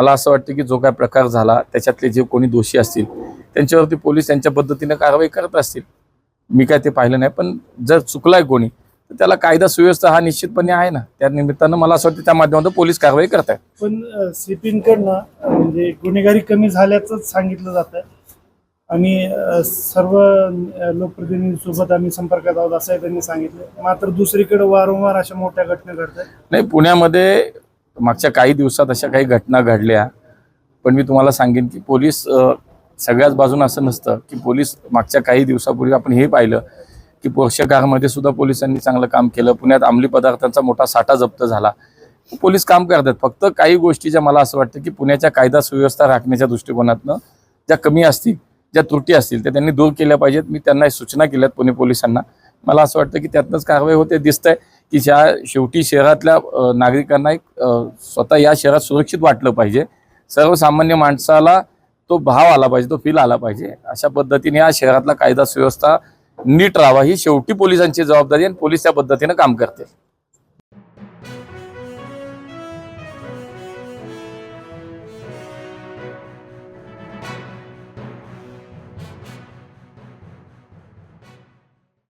मला असं वाटतं की जो काय प्रकार झाला त्याच्यातले जे कोणी दोषी असतील त्यांच्यावरती पोलीस त्यांच्या पद्धतीने कारवाई करत असतील. मी काय ते पाहिलं नाही पण जर चुकलाय कोणी तर त्याला कायदा सुव्यवस्था हा निश्चितपणे आहे ना. त्या निमित्तानं मला असं वाटतं त्या माध्यमातून पोलीस कारवाई करत आहेत पण सीपींकडनं म्हणजे गुन्हेगारी कमी झाल्याचं सांगितलं जातं आणि सर्व लोकप्रतिनिधींसोबत आम्ही संपर्कात आहोत असंही त्यांनी सांगितलं. मात्र दुसरीकडे वारंवार अशा मोठ्या घटना घडतात. नाही पुण्यामध्ये मागच्या काही दिवसात अशा काही घटना घडल्या. पण मी तुम्हाला सांगेन की पोलीस सगळ्याच बाजून असं नसतं की पोलीस मागच्या काही दिवसापूर्वी आपण हे पाहिलं की पोषकामध्ये सुद्धा पोलिसांनी चांगलं काम केलं. पुण्यात अंमली पदार्थांचा मोठा साठा जप्त झाला. पोलीस काम करतात. फक्त काही गोष्टीच्या मला असं वाटतं की पुण्याच्या कायदा सुव्यवस्था राखण्याच्या दृष्टिकोनातनं ज्या कमी असतील ज्या त्रुटी असतील त्या त्यांनी दूर केल्या पाहिजेत. मी त्यांना सूचना केल्यात पुणे पोलिसांना. मला असं वाटतं की त्यातनंच कारवाई होते. दिसतंय की ज्या शेवटी शहरातल्या नागरिकांना एक स्वतः या शहरात सुरक्षित वाटलं पाहिजे. सर्वसामान्य माणसाला तो भाव आला पाहिजे तो फील आला पाहिजे. अशा पद्धतीने या शहरातला कायदा सुव्यवस्था नीट राहावा. ही शेवटी पोलिसांची जबाबदारी आणि पोलीस त्या पद्धतीनं काम करतील.